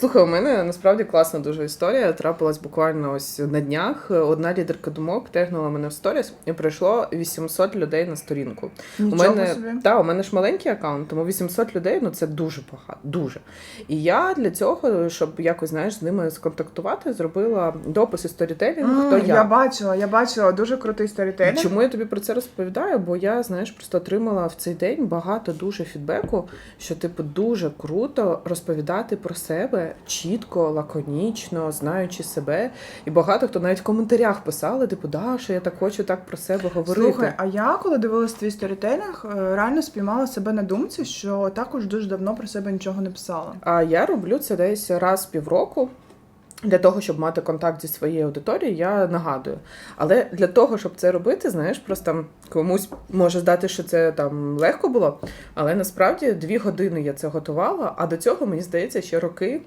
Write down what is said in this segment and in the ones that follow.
Слухай, у мене насправді класна дуже історія. Трапилась буквально ось на днях. Одна лідерка думок тегнула мене в сторіс, і прийшло 800 людей на сторінку. Нічого у мене собі. та у мене ж маленький аккаунт, тому 800 людей ну це дуже багато. Дуже. І я для цього, щоб якось знаєш з ними сконтактувати, зробила допис сторітелінг. Хто я. я бачила, я бачила дуже крутий сторітелінг. Чому я тобі про це розповідаю? Бо я, знаєш, просто отримала в цей день багато дуже фідбеку, що типу дуже круто розповідати про себе чітко, лаконічно, знаючи себе. І багато хто навіть в коментарях писали, типу, да, що я так хочу так про себе говорити. Слухай, а я коли дивилась твій сторітелінг, е, реально спіймала себе на думці, що також дуже давно про себе нічого не писала. А я роблю це десь раз в півроку. Для того, щоб мати контакт зі своєю аудиторією, я нагадую. Але для того, щоб це робити, знаєш, просто комусь може здати, що це там легко було. Але насправді дві години я це готувала, а до цього, мені здається, ще роки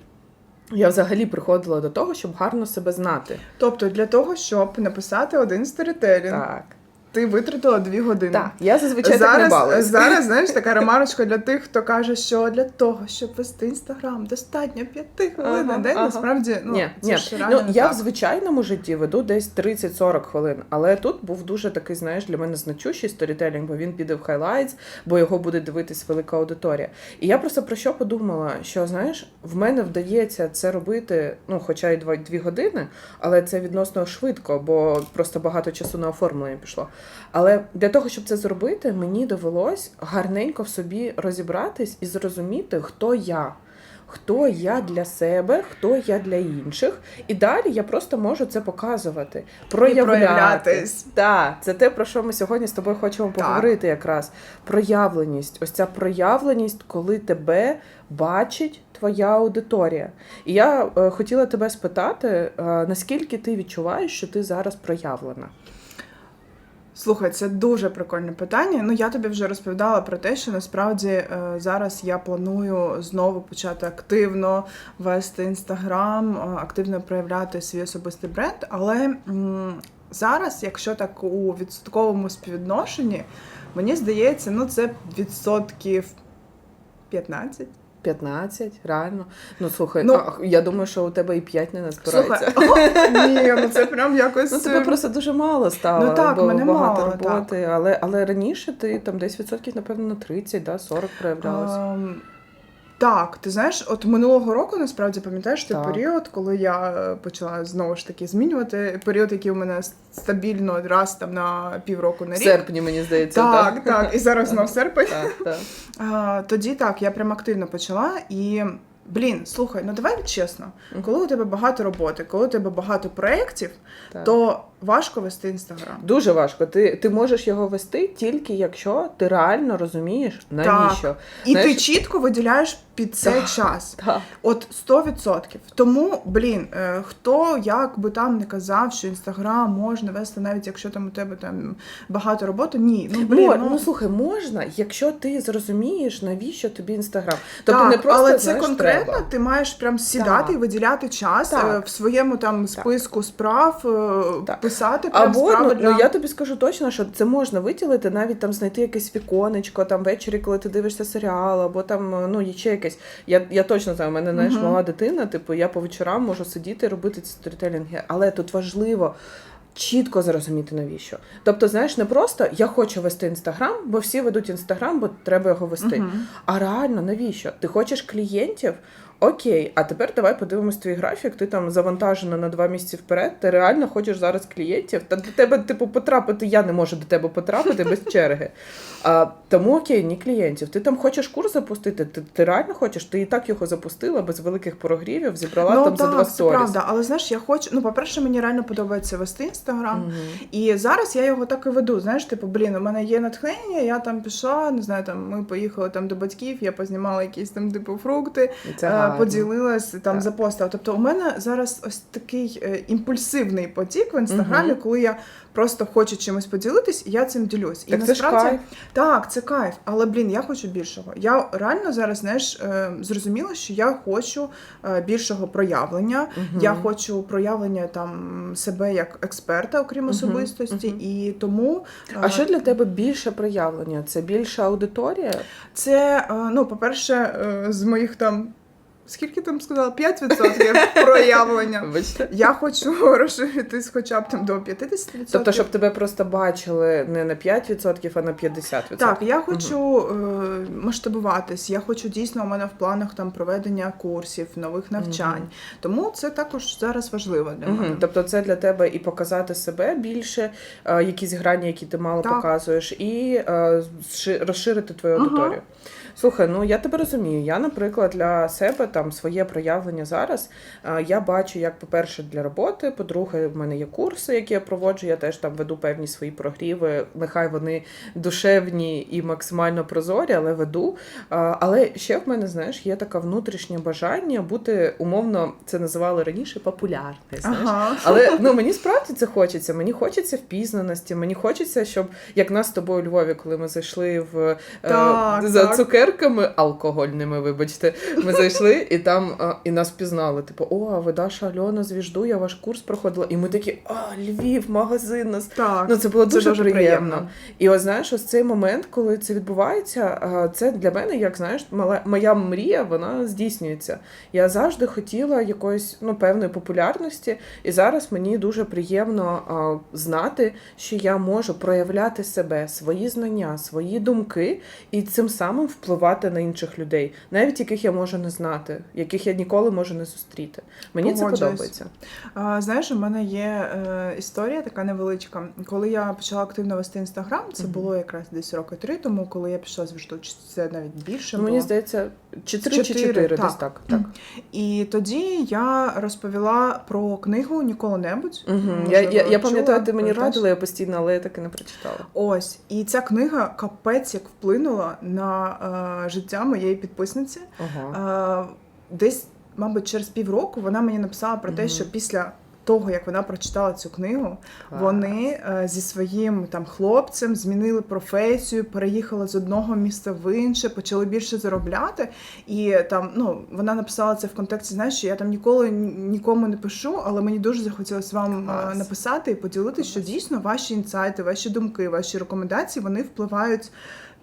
я взагалі приходила до того, щоб гарно себе знати. Тобто, для того, щоб написати один сторітелінг, Так. Ти витратила дві години. Так, я зазвичай так не Зараз, балуюсь. зараз, знаєш, така ремарочка для тих, хто каже, що для того, щоб вести інстаграм, достатньо п'яти хвилин на Ага, день. ага. Насправді, ну ні, це ні. ж реально ну, я так. в звичайному житті веду десь 30-40 хвилин, але тут був дуже такий, знаєш, для мене значущий сторітелінг, бо він піде в хайлайтс, бо його буде дивитись велика аудиторія. І я просто про що подумала, що знаєш, в мене вдається це робити, ну, хоча й 2 години, але це відносно швидко, бо просто багато часу на оформлення пішло. Але для того, щоб це зробити, мені довелось гарненько в собі розібратись і зрозуміти, хто я. Хто я для себе, хто я для інших, і далі я просто можу це показувати, проявляти. проявлятись. Так, це те, про що ми сьогодні з тобою хочемо Так. поговорити якраз. Проявленість. Ось ця проявленість, коли тебе бачить твоя аудиторія. І я е, хотіла тебе спитати, е, наскільки ти відчуваєш, що ти зараз проявлена? Слухай, це дуже прикольне питання. Ну я тобі вже розповідала про те, що насправді е, зараз я планую знову почати активно вести інстаграм, е, активно проявляти свій особистий бренд. Але зараз, якщо так у відсотковому співвідношенні, мені здається, ну це відсотків 15. 15, реально. Ну слухай, Ну, а, я думаю, що у тебе і 5 не назбирається. Слухай, ні, ну це прям якось. Ну, тебе е, просто дуже мало стало, Ну, так, бо мене багато мало, роботи. Але, але раніше ти там десь відсотків, напевно, на 30, да, 40 проявлялася. Ем, Так, ти знаєш, от минулого року насправді пам'ятаєш той Так. період, коли я е, почала знову ж таки змінювати період, який у мене стабільно раз там на півроку на В рік. серпні, мені здається, Так, так, і зараз знов серпень. Так, так. А, тоді так, я прям активно почала і. Блін, слухай, ну давай чесно, коли у тебе багато роботи, коли у тебе багато проєктів, так. то важко вести інстаграм. Дуже важко. Ти, ти можеш його вести тільки якщо ти реально розумієш, навіщо. І Знаєш- ти чітко виділяєш під це Так. час. Так. От 100%. Тому, блін, е, хто як би там не казав, що інстаграм можна вести, навіть якщо там у тебе там багато роботи, ні. Ну блін, Мо- ну, ну слухай, можна, якщо ти зрозумієш, навіщо тобі інстаграм. Тобто так, не просто але це знаєш, конкретно треба. ти маєш прям сідати Так. і виділяти час Так. е, в своєму там списку справ, е, Так. писати прям Або справи ну, для... ну я тобі скажу точно, що це можна виділити, навіть там знайти якесь віконечко, там ввечері, коли ти дивишся серіал, або там ну є якесь. Я, я точно знаю, у мене знаєш, мала дитина, типу, я по вечорам можу сидіти і робити ці сторітелінги, але тут важливо. Чітко зрозуміти навіщо. Тобто, знаєш, не просто я хочу вести інстаграм, бо всі ведуть інстаграм, бо треба його вести. Мгм. А реально навіщо? Ти хочеш клієнтів? Окей, а тепер давай подивимось твій графік. Ти там завантажена на два місяці вперед. Ти реально хочеш зараз клієнтів. Та до тебе, типу, потрапити. Я не можу до тебе потрапити без черги. А, тому окей, ні клієнтів. Ти там хочеш курс запустити. Ти, ти реально хочеш? Ти і так його запустила без великих прогрівів, зібрала Ну там за два так, сторіс. правда. Але знаєш, я хочу. Ну, по-перше, мені реально подобається вести інстаграм. Мгм. І зараз я його так і веду. Знаєш, типу, блін, у мене є натхнення, я там пішла, не знаю, там ми поїхали там до батьків, я познімала якісь там типу фрукти, це. Поділилась, там Так. запостила. Тобто, у мене зараз ось такий е, імпульсивний потік в інстаграмі, Мгм. коли я просто хочу чимось поділитись, і я цим ділюсь. Так і це ж кайф. так, це кайф, але блін, я хочу більшого. Я реально зараз знаєш, е, зрозуміла, що я хочу е, більшого проявлення. Мгм. Я хочу проявлення там себе як експерта, окрім особистості, мгм. і тому А що для тебе більше проявлення? Це більша аудиторія? це е, ну, по-перше, е, з моїх там. Скільки там сказала? 5% проявлення. Вибачте. Я хочу розширитись хоча б там до 50%. Тобто, щоб тебе просто бачили не на 5%, а на 50%. Так, я хочу е, масштабуватись. Я хочу дійсно у мене в планах там проведення курсів, нових навчань. Мгм. Тому це також зараз важливо для мене. Тобто це для тебе і показати себе більше, е, якісь грані, які ти мало Так. показуєш, і е, розширити твою аудиторію. Слухай, ну я тебе розумію. Я, наприклад, для себе там своє проявлення зараз. е, Я бачу, як, по-перше, для роботи, по-друге, в мене є курси, які я проводжу. Я теж там веду певні свої прогріви. Нехай вони душевні і максимально прозорі, але веду. Але ще в мене, знаєш, є таке внутрішнє бажання бути умовно, це називали раніше популярною. Знаєш? Ага. Але ну мені справді це хочеться. Мені хочеться впізнаності. Мені хочеться, щоб як нас з тобою у Львові, коли ми зайшли в е, Так, за так. цукерками алкогольними, вибачте, ми зайшли і там е, і нас пізнали. Типу, о, а ви Даша Альона звіжду, я ваш курс проходила. І ми такі, а Львів, магазин нас. Так. Ну, це було Це дуже, дуже приємно. приємно. І ось знаєш, ось цей момент, коли це відбувається, а, це для мене, як знаєш, мала- моя мрія, вона здійснюється. Я завжди хотіла якоїсь ну, певної популярності, і зараз мені дуже приємно а, знати, що я можу проявляти себе, свої знання, свої думки, і цим самим впливати на інших людей, навіть яких я можу не знати, яких я ніколи можу не зустріти. Мені це подобається. А, знаєш, у мене є е, історія така невеличка. Коли я почала активно вести інстаграм, це Мгм. було якраз десь роки три тому, коли я пішла з Вішту, це навіть більше. Ну, мені було. здається, чи три, чи Чотири, чотири, так. десь так. так. І тоді я розповіла про книгу Ніколи-небудь. Угу. Я, я, я пам'ятаю, ти мені радила я постійно, але я так і не прочитала. Ось, і ця книга капець як вплинула на е, життя моєї підписниці. Ага. Е, десь, мабуть, через півроку вона мені написала про те, що після того, як вона прочитала цю книгу, Клас. вони е, зі своїм там хлопцем змінили професію, переїхали з одного міста в інше, почали більше заробляти. І там, ну, вона написала це в контексті, знаєш, що я там ніколи нікому не пишу, але мені дуже захотілося вам е, Клас. написати і поділитися, що дійсно ваші інсайти, ваші думки, ваші рекомендації вони впливають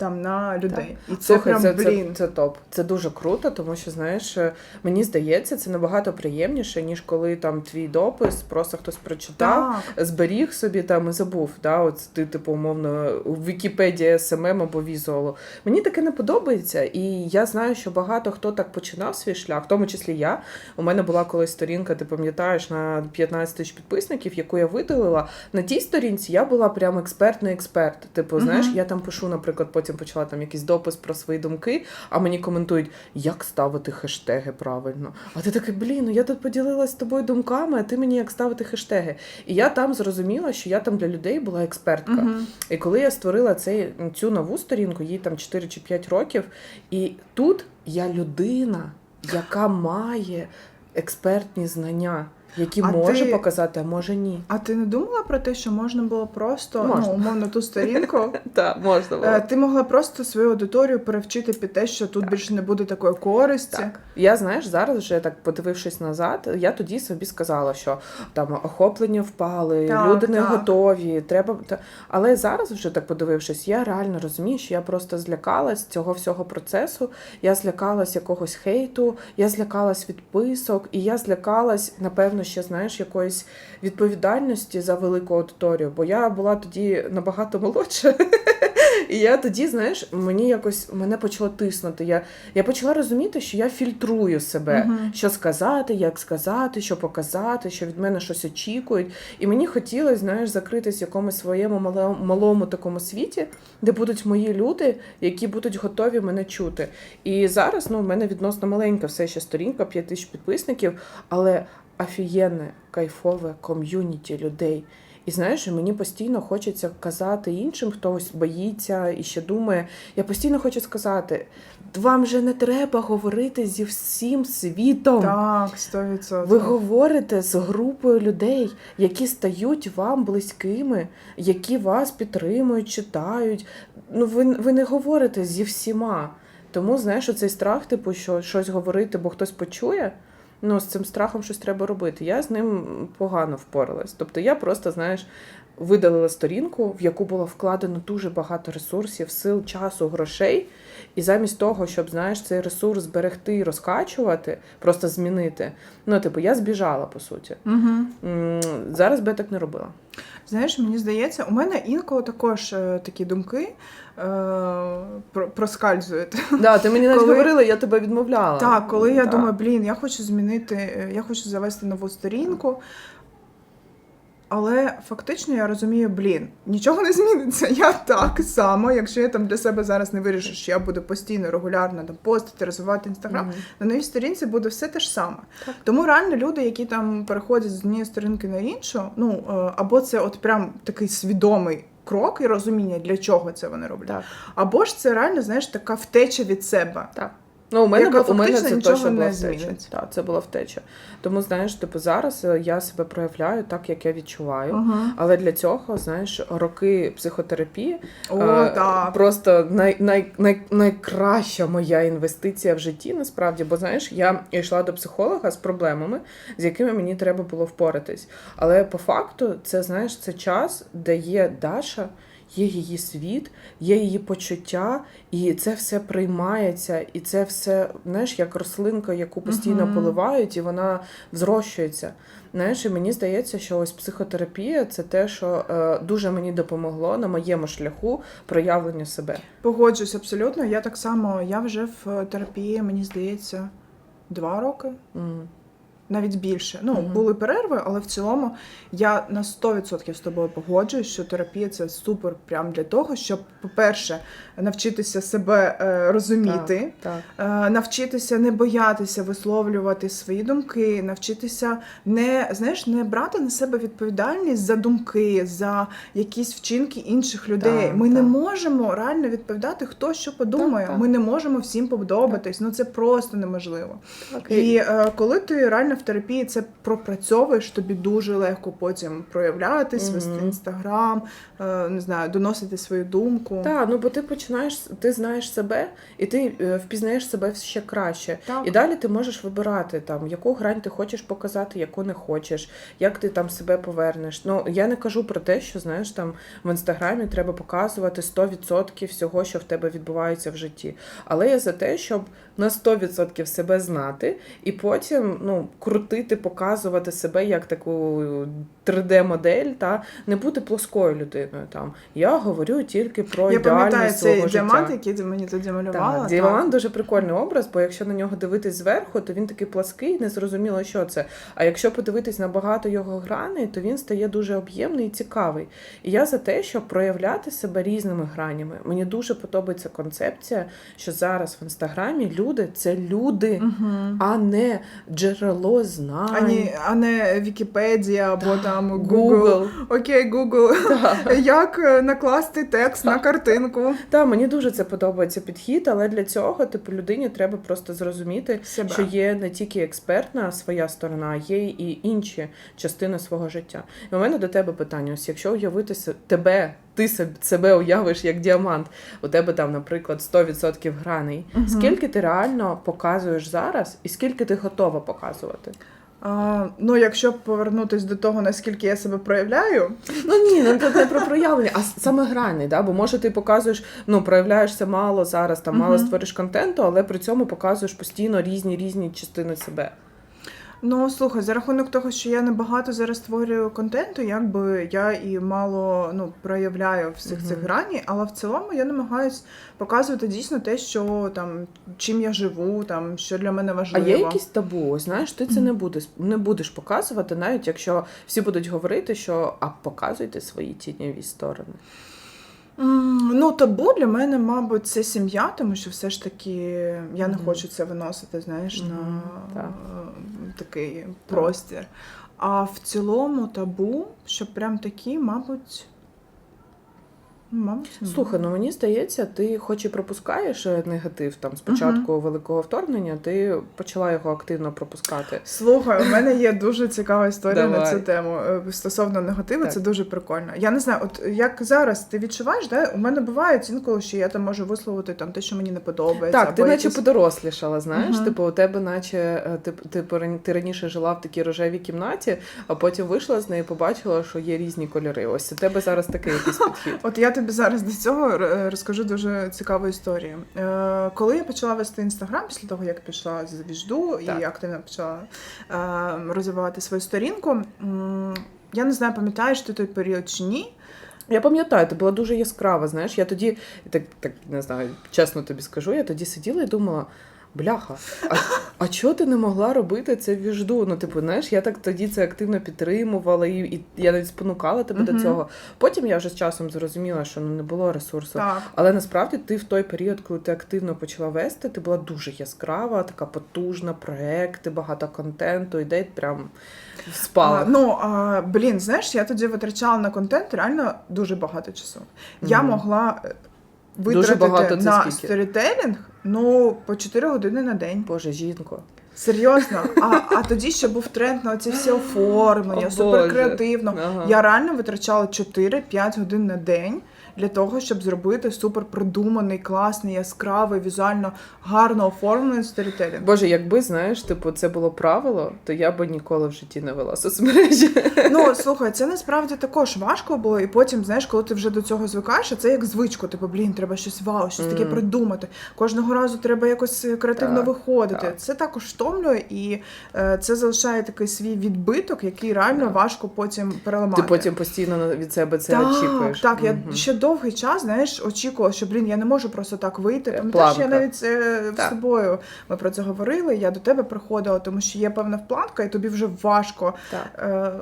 там на людей. І це Слухай, прям це, блін. це, це топ. Це дуже круто, тому що знаєш, е, мені здається, це набагато приємніше, ніж коли там твій допис просто хтось прочитав. Так. Зберіг собі там і забув. Да? От ти, типу, умовно, у Вікіпедії СММ або візуалу. Мені таке не подобається, і я знаю, що багато хто так починав свій шлях, в тому числі я. У мене була колись сторінка, ти пам'ятаєш, на 15 тисяч підписників, яку я видалила. На тій сторінці я була прям експертний експерт. Типу, знаєш, я там пишу, наприклад, потім почала там якийсь допис про свої думки, а мені коментують, як ставити хештеги правильно. А ти такий, блін, ну я тут поділилась з тобою думками, а ти мені як ставити хештеги. І я там зрозуміла, що я там для людей була експертка. Мгм. І коли я створила цей, цю нову сторінку, їй там 4 чи 5 років, і тут я людина, яка має експертні знання, які А може ти- показати, а може ні. А ти не думала про те, що можна було просто Можна. ну умовно ту сторінку? Так, можна е, Ти могла просто свою аудиторію перевчити під те, що тут більше не буде такої користі. Так. Я знаєш, зараз вже так подивившись назад, я тоді собі сказала, що там охоплення впали, Так, люди не так. готові. Треба але зараз, вже так подивившись, я реально розумію, що я просто злякалась цього всього процесу. Я злякалась якогось хейту, я злякалась відписок, і я злякалась, напевно, ще знаєш, якоїсь відповідальності за велику аудиторію, бо я була тоді набагато молодша. І я тоді, знаєш, мені якось мене почало тиснути. Я, я почала розуміти, що я фільтрую себе, Мгм. що сказати, як сказати, що показати, що від мене щось очікують. І мені хотілося, знаєш, закритись в якомусь своєму малому, малому такому світі, де будуть мої люди, які будуть готові мене чути. І зараз ну, в мене відносно маленька все ще сторінка, 5 тисяч підписників, але офігенне, кайфове ком'юніті людей. І знаєш, мені постійно хочеться казати іншим, хтось боїться і ще думає. Я постійно хочу сказати: вам же не треба говорити зі всім світом. Так, 100%. Ви говорите з групою людей, які стають вам близькими, які вас підтримують, читають. Ну, ви, ви не говорите зі всіма. Тому, знаєш, оцей страх, типу, що щось говорити, бо хтось почує. Ну, з цим страхом щось треба робити. Я з ним погано впоралась. Тобто я просто, знаєш, видалила сторінку, в яку було вкладено дуже багато ресурсів, сил, часу, грошей. І замість того, щоб знаєш, цей ресурс зберегти і розкачувати, просто змінити. Ну, типу, я збіжала, по суті. Угу. Зараз би я так не робила. Знаєш, мені здається, у мене інколи також е, такі думки е, проскальзують. Да, ти мені навіть Коли- говорила, я тебе відмовляла. Так, коли я Так. думаю, блін, я хочу змінити, е, я хочу завести нову сторінку. Але фактично я розумію, блін, нічого не зміниться. Я так само, якщо я там для себе зараз не вирішу, що я буду постійно регулярно там постити, розвивати інстаграм, Мгм. на новій сторінці буде все те ж саме. Так. Тому реально люди, які там переходять з однієї сторінки на іншу, ну е, або це от прям такий свідомий крок і розуміння, для чого це вони роблять. Так, Або ж це реально, знаєш, така втеча від себе. так. Ну, у мене, Яка у мене це точно була втеча. Так, це була втеча. Тому, знаєш, типу, зараз е, я себе проявляю так, як я відчуваю. Угу. Але для цього, знаєш, роки психотерапії О, е, так. просто най, най, най, найкраща моя інвестиція в житті, насправді. Бо знаєш, я йшла до психолога з проблемами, з якими мені треба було впоратись. Але по факту, це знаєш, це час, де є Даша. Є її світ, є її почуття, і це все приймається, і це все, знаєш, як рослинка, яку постійно Мгм. поливають, і вона взрощується. Знаєш, і мені здається, що ось психотерапія це те, що е, дуже мені допомогло на моєму шляху проявлення себе. Погоджуюсь абсолютно. Я так само, я вже в терапії, мені здається, два роки. М. Навіть більше. Ну, Мгм. були перерви, але в цілому я на 100% з тобою погоджуюсь, що терапія це супер прям для того, щоб, по-перше, навчитися себе е, розуміти, Так. е, навчитися не боятися висловлювати свої думки, навчитися не знаєш, не брати на себе відповідальність за думки, за якісь вчинки інших людей. Так, Ми не можемо реально відповідати, хто що подумає. Так, так. Ми не можемо всім подобатись. Ну це просто неможливо. Так. І е, коли ти реально в терапії це пропрацьовуєш, тобі дуже легко потім проявлятись, Мгм. вести інстаграм, е, не знаю, доносити свою думку. Так, ну бо ти починаєш, ти знаєш себе, і ти е, впізнаєш себе ще краще. Так. І далі ти можеш вибирати там, яку грань ти хочеш показати, яку не хочеш, як ти там себе повернеш. Ну я не кажу про те, що знаєш там в інстаграмі треба показувати 100% всього, що в тебе відбувається в житті. Але я за те, щоб на 100% себе знати, і потім ну крутити, показувати себе як таку 3D-модель, та не бути плоскою людиною. Там я говорю тільки про Я пам'ятаю цей діамант, який ти мені тоді малювала. Так, діамант дуже прикольний образ, бо якщо на нього дивитись зверху, то він такий плаский, незрозуміло, що це. А якщо подивитись на багато його граней, то він стає дуже об'ємний і цікавий. І я за те, щоб проявляти себе різними гранями. Мені дуже подобається концепція, що зараз в інстаграмі люди це люди, Угу. а не джерело знань. А, ні, а не Вікіпедія або Так, там Google. Google. Окей, Google. Так. Як е, накласти текст на картинку Так, мені дуже це подобається підхід, але для цього, типу, людині треба просто зрозуміти, себе. що є не тільки експертна своя сторона, а є і інші частини свого життя. І у мене до тебе питання: ось якщо уявити тебе, ти себе уявиш як діамант, у тебе там, наприклад, 100% граней. Мгм. Скільки ти реально показуєш зараз, і скільки ти готова показувати? А, ну, якщо повернутись до того, наскільки я себе проявляю, Ну ні, ну це не про проявлення, а саме грани, да? бо може ти показуєш, ну проявляєшся мало зараз, там мало Мгм. створиш контенту, але при цьому показуєш постійно різні різні частини себе. Ну слухай, за рахунок того, що я небагато зараз створюю контенту, якби я і мало ну проявляю всіх Мгм. цих граній, але в цілому я намагаюсь показувати дійсно те, що там чим я живу, там що для мене А є якісь табу? Знаєш, ти це не будеш не будеш показувати, навіть якщо всі будуть говорити, що а показуйте свої тіньові сторони. Ну, табу для мене, мабуть, це сім'я, тому що все ж таки я не хочу це виносити, знаєш, на так. такий простір. А в цілому табу, що прям такі, мабуть. Мабуть, Слухай, ну мені здається, ти хоч і пропускаєш е, негатив там з початку великого вторгнення, ти почала його активно пропускати. Слухай, у мене є дуже цікава історія на цю тему е, стосовно негативу. Так. Це дуже прикольно. Я не знаю, от як зараз ти відчуваєш, да? у мене бувають інколи, що я там можу висловити там те, що мені не подобається. Так, ти або наче якісь- подорослішала, знаєш, Мгм. типу, у тебе, наче е, ти, ти, ти раніше жила в такій рожевій кімнаті, а потім вийшла з неї, побачила, що є різні кольори. Ось у тебе зараз такий якийсь підхід. От я тобі зараз до цього е, розкажу дуже цікаву історію. Е, коли я почала вести інстаграм, після того як пішла з віжду Так. і активно почала е, розвивати свою сторінку, я не знаю, пам'ятаєш ти той період чи ні. Я пам'ятаю, ти була дуже яскрава. Знаєш, я тоді так, так не знаю, чесно тобі скажу, я тоді сиділа і думала. Бляха, а, а чого ти не могла робити це в віжду? Ну, типу, знаєш, я так тоді це активно підтримувала, і, і я навіть спонукала тебе Мгм. до цього. Потім я вже з часом зрозуміла, що ну не було ресурсу. Так. Але насправді ти в той період, коли ти активно почала вести, ти була дуже яскрава, така потужна, проекти, багато контенту, ідей прям спала. А, ну, а, блін, знаєш, я тоді витрачала на контент реально дуже багато часу. Я могла витратити багато це на скільки? сторітелінг ну, по 4 години на день. Боже, жінко. Серйозно. А, а тоді ще був тренд на ці всі оформлення, О, супер креативно. Ага. Я реально витрачала 4-5 годин на день для того, щоб зробити супер продуманий, класний, яскравий, візуально гарно оформлений сторітелінг. Боже, якби знаєш, типу, це було правило, то я би ніколи в житті не вела соцмережі. Ну слухай, це насправді також важко було. І потім, знаєш, коли ти вже до цього звикаєш, а це як звичку. Типу, блін, треба щось вау, щось таке придумати. Кожного разу треба якось е, креативно Так, виходити. так. Це також втомлює, і е, це залишає такий свій відбиток, який реально Так. важко потім переламати. Ти потім постійно від себе це так, очікуєш. Так, я ще довгий час, знаєш, очікувала, що блін, я не можу просто так вийти. Пам'ятаєш, я навіть е, з Так. собою ми про це говорили. Я до тебе приходила, тому що є певна впланка, і тобі вже важко Так. е,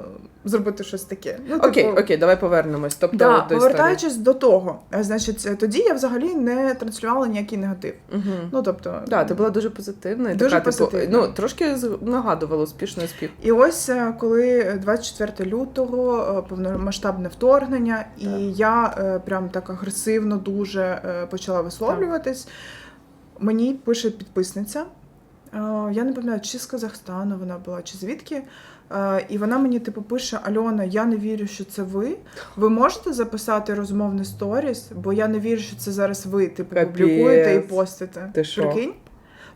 зробити щось таке. Ну, Окей, типу, окей, давай повернемось. Тобто Да, до історії. повертаючись до того, е, значить, е, тоді я взагалі не транслювала ніякий негатив. Угу. Ну тобто, Да, ти була дуже позитивна і Дуже така, типу, ну трошки нагадувала успішний успіх. і ось е, коли 24 лютого повномасштабне вторгнення, і Так. я прям так агресивно дуже почала висловлюватись. Мені пише підписниця. Я не пам'ятаю, чи з Казахстану вона була, чи звідки. Е, І вона мені типу пише: Альона, я не вірю, що це ви. Ви можете записати розмовний сторіс, бо я не вірю, що це зараз ви типу Капець. публікуєте і постите. Ти що? Прикинь?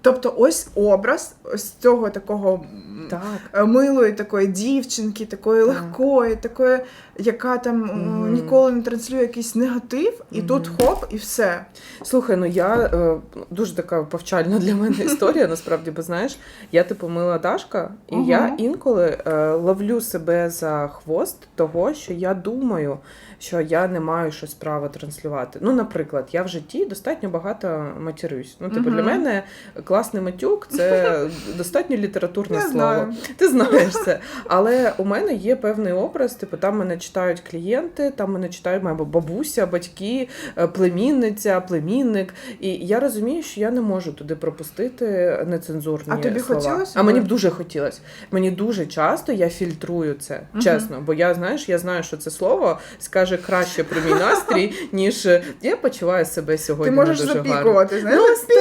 Тобто, ось образ ось цього такого Так. е, милої такої дівчинки, такої Так. легкої, такої, яка там м, ніколи не транслює якийсь негатив, і Мгм. тут хоп, і все. Слухай, ну я е, дуже така повчальна для мене історія, насправді, бо знаєш, я типу мила Дашка, і Мгм. я інколи е, ловлю себе за хвост того, що я думаю, що я не маю щось права транслювати. Ну, наприклад, я в житті достатньо багато матірюсь. Ну, типу, для мене класний матюк це достатньо літературне Я слово. знаю. Ти знаєш це. Але у мене є певний образ, типу, там мене читають клієнти, там мене читають моя бабуся, батьки, е, племінниця, племінник. І я розумію, що я не можу туди пропустити нецензурні А тобі слова. хотілося А мені б дуже хотілося. Мені дуже часто я фільтрую це, Мгм. чесно. Бо я знаєш, я знаю, що це слово скаже краще про мій настрій, ніж е, я почуваю себе сьогодні. Ти можеш дуже запікувати, знаєш? Ну!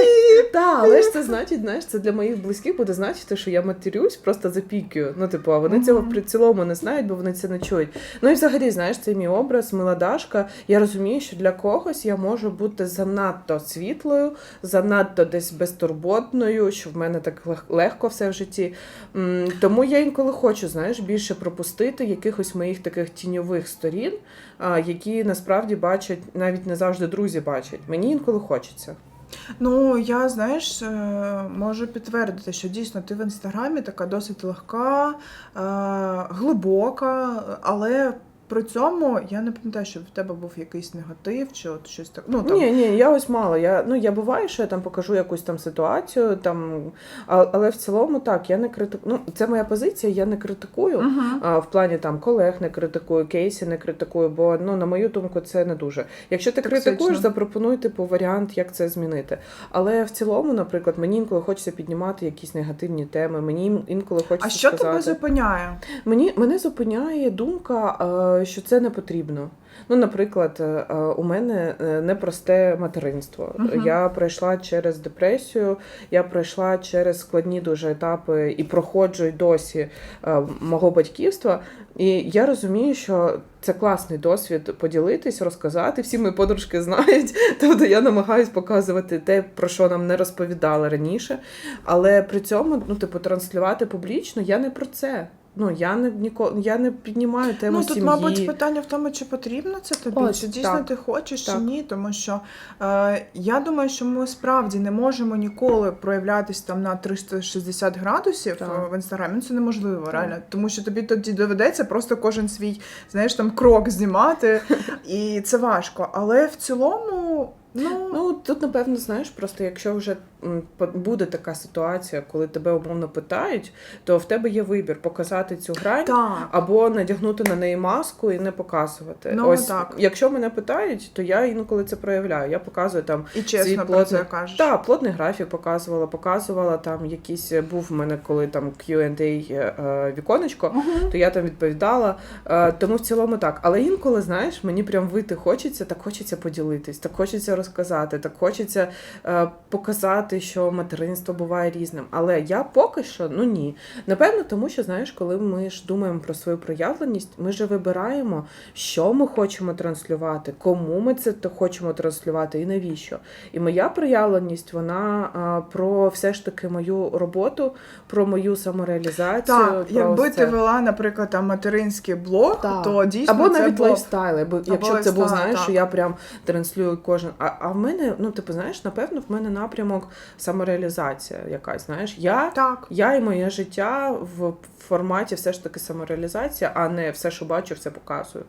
Так, але ж це значить, знаєш, це для моїх близьких буде значити, що я матерюсь, просто запікую. Ну, типу, а вони цього при цілому не знають, бо вони це не чують. Ну і взагалі, знаєш, це мій образ, мила Дашка. Я розумію, що для когось я можу бути занадто світлою, занадто десь безтурботною, що в мене так легко все в житті. Тому я інколи хочу, знаєш, більше пропустити якихось моїх таких тіньових сторін, які насправді бачать, навіть не завжди друзі бачать. Мені інколи хочеться. Ну, я знаєш, е, можу підтвердити, що дійсно ти в інстаграмі така досить легка, е, глибока, але при цьому я не пам'ятаю, що в тебе був якийсь негатив чи от щось так. Ну, там, Ні, ні, я ось мало. Я ну я буває, що я там покажу якусь там ситуацію, там а, але в цілому так, я не критикую. Ну, це моя позиція, я не критикую. Мгм. А, в плані там колег не критикую, кейсі не критикую, бо ну на мою думку це не дуже. Якщо ти Токсично. критикуєш, запропонуй типу варіант, як це змінити. Але в цілому, наприклад, мені інколи хочеться піднімати якісь негативні теми. Мені інколи хочеться А що сказати. тебе зупиняє? Мені мене зупиняє думка, е, що це не потрібно. Ну, наприклад, е, е, у мене е, непросте материнство. Мгм. Я пройшла через депресію, я пройшла через складні дуже етапи і проходжу й досі мого батьківства. І я розумію, що це класний досвід поділитись, розказати. Всі мої подружки знають. Тобто я намагаюсь показувати те, про що нам не розповідали раніше. Але при цьому, ну, типу, транслювати публічно я не про це. Ну, я не ніколи я не піднімаю тему Ну тут, сім'ї. мабуть, питання в тому, чи потрібно це тобі, Ось, чи дійсно так. ти хочеш, Так. чи ні. Тому що е, я думаю, що ми справді не можемо ніколи проявлятись там на 360 градусів Так. е, в інстаграмі. Ну це неможливо, Так. реально. Тому що тобі тоді доведеться просто кожен свій, знаєш, там крок знімати, і це важко. Але в цілому, ну. Ну тут, напевно, знаєш, просто якщо вже буде така ситуація, коли тебе умовно питають, то в тебе є вибір показати цю грань. Так. Або надягнути на неї маску і не показувати. Ну, Ось так. якщо мене питають, то я інколи це проявляю. Я показую там І чесно свій про плотний- це кажеш. та плотний графік показувала, показувала там якийсь був в мене, коли там Q&A е, віконечко, Мгм. то я там відповідала. Е, тому в цілому так. Але інколи, знаєш, мені прям вити хочеться, так хочеться поділитись, так хочеться розказати, так хочеться е, показати, що материнство буває різним. Але я поки що, ну ні. Напевно, тому що знаєш, коли ми ж думаємо про свою проявленість, ми же вибираємо, що ми хочемо транслювати, кому ми це хочемо транслювати і навіщо. І моя проявленість, вона а, про все ж таки мою роботу, про мою самореалізацію. Так, якби ти вела, наприклад, там материнський блог, Так. то дійсно Або це навіть лайфстайл, якщо це був, знаєш, що я прям транслюю кожен. А, а в мене, ну типу, знаєш, напевно, в мене напрямок самореалізація якась. Знаєш, я, Так. я і моє життя в форматі все ж таки самореалізація, а не все, що бачу, все показую.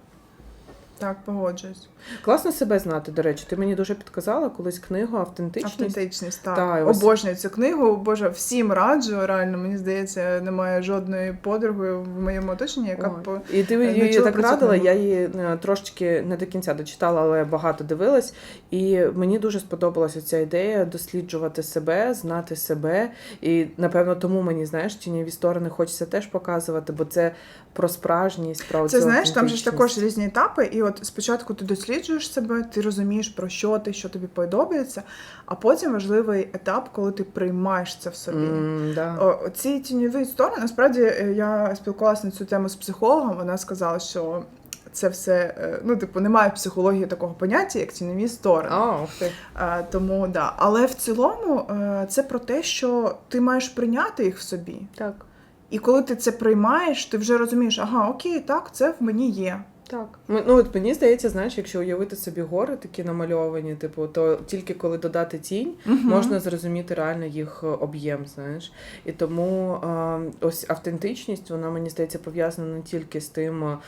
Так, погоджуюсь. Класно себе знати, до речі. Ти мені дуже підказала колись книгу автентичність. Автентичність, так. Та, ось- Обожнюю цю книгу. Боже, всім раджу. Реально, мені здається, немає жодної подруги в моєму оточенні, яка б Ой. І ти не її так радила, я її е, трошечки не до кінця дочитала, але багато дивилась. І мені дуже сподобалася ця ідея досліджувати себе, знати себе. І напевно тому мені знаєш, тіньові сторони хочеться теж показувати, бо це про справжність, про Це знаєш, там же ж також різні етапи, і от спочатку ти досліджуєш себе, ти розумієш про що ти, що тобі подобається, а потім важливий етап, коли ти приймаєш це в собі. М, да. О, Ці тіньові сторони, насправді е, я спілкувалася на цю тему з психологом. Вона сказала, що це все, е, ну, типу, немає в психології такого поняття, як тіньові сторони. Ух ти. Е, Тому да. Але в цілому це про те, що ти маєш прийняти їх в собі. Так. І коли ти це приймаєш, ти вже розумієш, ага, окей, так, це в мені є. Так. Ну, от мені здається, знаєш, якщо уявити собі гори такі намальовані, типу, то тільки коли додати тінь, можна зрозуміти реально їх е, об'єм, знаєш. І тому е, ось автентичність, вона мені здається пов'язана не тільки з тим, е,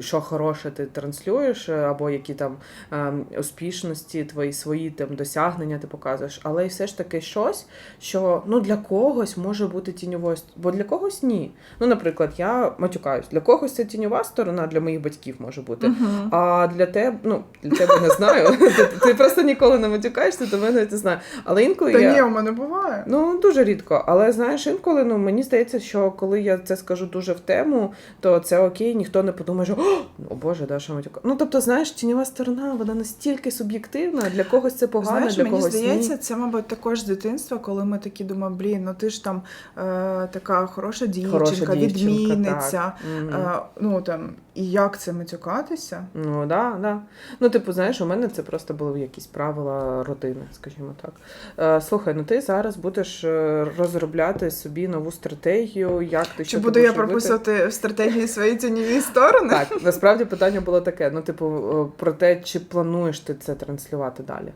що хороше ти транслюєш, або які там е, успішності, твої свої там досягнення ти показуєш, але й все ж таки щось, що ну для когось може бути тіньовою, бо для когось ні. Ну, наприклад, я матюкаюсь, для когось це тіньова сторона, для моїх батьків може бути. Мгм. А для тебе, ну для тебе не знаю. Ти, ти просто ніколи не матюкаєшся, то мене не знаю. Але інколи Та я... ні, у мене буває. Ну, дуже рідко. Але знаєш, інколи ну мені здається, що коли я це скажу дуже в тему, то це окей, ніхто не подумає, що о, о Боже, Даша матюка. Ну тобто, знаєш, тіньова сторона, вона настільки суб'єктивна, для когось це погано, Знаєш, для мені когось здається, ні. це, мабуть, також з дитинства, коли ми такі думаємо, блін, ну ти ж там е, така хороша дівчинка, Хороша дівчинка, відмінниця. так. Е, ну там, і як це матюкатися? Ну да, да. Ну, типу, знаєш, у мене це просто були якісь правила родини, скажімо так. Е, слухай, ну ти зараз будеш е, розробляти собі нову стратегію, як ти Чи що ти буду я прописувати в стратегії свої тіньові сторони? Так, насправді питання було таке: ну, типу, е, про те, чи плануєш ти це транслювати далі?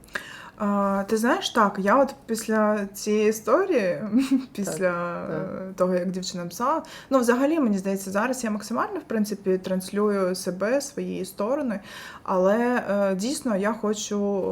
А, ти знаєш, так, я от після цієї історії, після так. е, того, як дівчина писала, ну взагалі мені здається, зараз я максимально в принципі транслюю себе, свої сторони, але е, дійсно я хочу.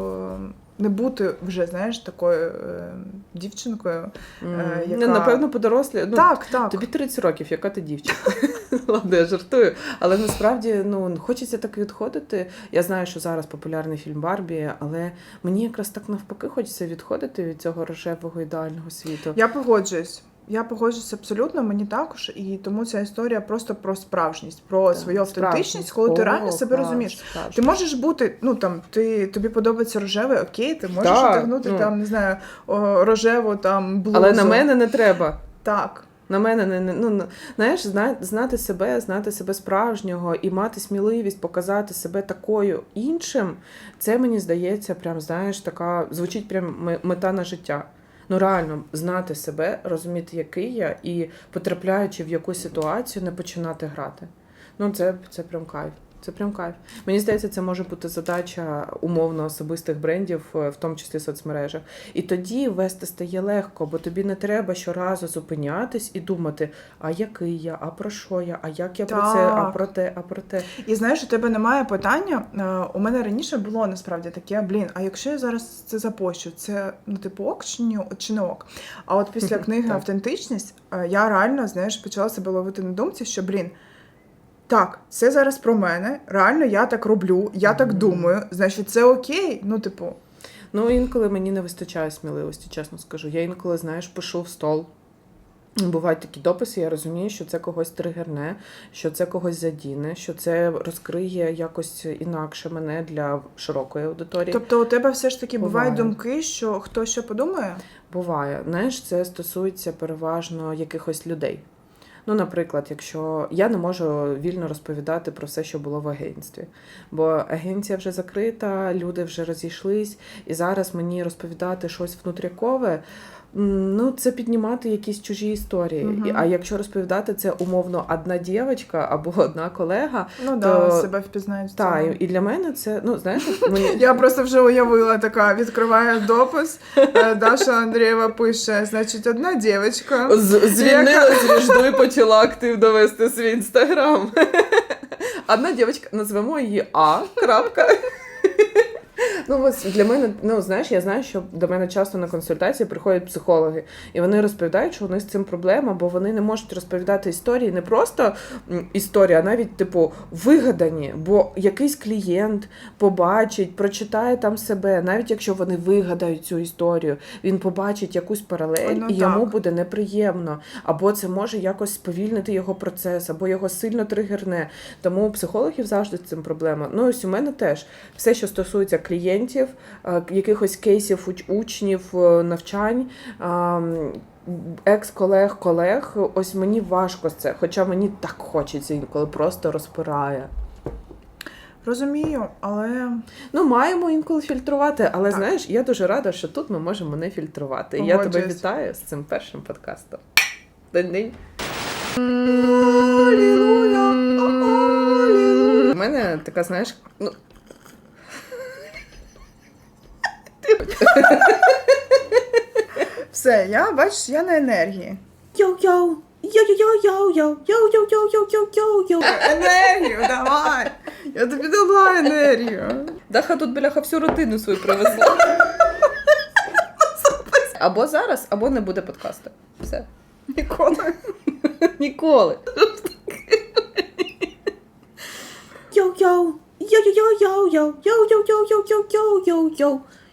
Не бути вже, знаєш, такою е, дівчинкою. Е, яка... Не, Напевно, подорослі. Ну, так, так. Тобі 30 років, яка ти дівчинка? Ладно, я жартую. Але насправді ну хочеться так відходити. Я знаю, що зараз популярний фільм Барбі, але мені якраз так навпаки хочеться відходити від цього рожевого ідеального світу. Я погоджуюсь. Я погоджуюся абсолютно, мені також, і тому ця історія просто про справжність, про Так, свою автентичність, коли ти реально себе клас, розумієш. Ти можеш бути, ну там ти тобі подобається рожевий, окей, ти можеш Так, одягнути ну. там, не знаю, рожеву там блузу. Але на мене не треба. так. На мене не, не ну, знаєш, зна, знати себе, знати себе справжнього і мати сміливість показати себе такою іншим, це мені здається, прям знаєш, така звучить прям ме- мета на життя. Ну реально знати себе, розуміти, який я, і потрапляючи в якусь ситуацію, не починати грати. Ну це, це прям кайф. Це прям кайф. Мені здається, це може бути задача умовно особистих брендів, е, в тому числі соцмережах. І тоді вести стає легко, бо тобі не треба щоразу зупинятись і думати, а який я, а про що я, а як я про це, а про те, а про те. І знаєш, у тебе немає питання. е, У мене раніше було насправді таке, блін, а якщо я зараз це запощу, це ну типу ок чи ні, чи не ок? А от після книги Автентичність е, я реально знаєш почала себе ловити на думці, що блін. Так, це зараз про мене. Реально я так роблю, я так думаю. Значить, це окей. Ну, типу, Ну, інколи мені не вистачає сміливості, чесно скажу. Я інколи, знаєш, пишу в стол. Бувають такі дописи, я розумію, що це когось тригерне, що це когось задіне, що це розкриє якось інакше мене для широкої аудиторії. тобто у тебе все ж таки бувають Буває. думки, що хто що подумає. Буває. Знаєш, це стосується переважно якихось людей. Ну, наприклад, якщо я не можу вільно розповідати про все, що було в агентстві, бо агенція вже закрита, люди вже розійшлись, і зараз мені розповідати щось внутрікове. Ну, це піднімати якісь чужі історії. І- А якщо розповідати це умовно одна дівчинка або одна колега, Ну То- да, себе впізнають. в та цьому. і для мене це ну знаєш, мені Я просто вже уявила така, відкриваю допис. е, Даша Андрієва пише: значить, одна дівчинка. Звільнила з ріжду і почала активно вести свій інстаграм. Одна дівчинка, назвемо її А. Крапка. Ну, ось для мене, ну знаєш, я знаю, що до мене часто на консультації приходять психологи, і вони розповідають, що них з цим проблема, бо вони не можуть розповідати історії не просто історії, а навіть, типу, вигадані. Бо якийсь клієнт побачить, прочитає там себе, навіть якщо вони вигадають цю історію, він побачить якусь паралель, Ну, і йому так. буде неприємно. Або це може якось сповільнити його процес, або його сильно тригерне. Тому у психологів завжди з цим проблема. Ну ось у мене теж все, що стосується клієнтів, е, якихось кейсів учнів, е, навчань. Екс-колег, колег, ось мені важко це, хоча мені так хочеться інколи просто розпирає. Розумію, але Ну, маємо інколи фільтрувати, але Так. знаєш, я дуже рада, що тут ми можемо не фільтрувати. І я тебе вітаю з цим першим подкастом. День-день. У мене така, знаєш, ну. все, я бачиш, я на енергії. Йоу-йоу! Йоу-йоу-йоу-йоу! Йоу-йоу-йоу-йоу-йоу-йоу! Енергію, давай! Я тобі дала енергію. Даха тут, бляха, всю родину свою привезла. Або зараз, або не буде подкасту. Все. Ніколи. Ніколи. Йоу-йоу! Йоу-йоу-йоу-йоу! Йоу-йоу-йоу-йоу-йоу-йоу-йоу!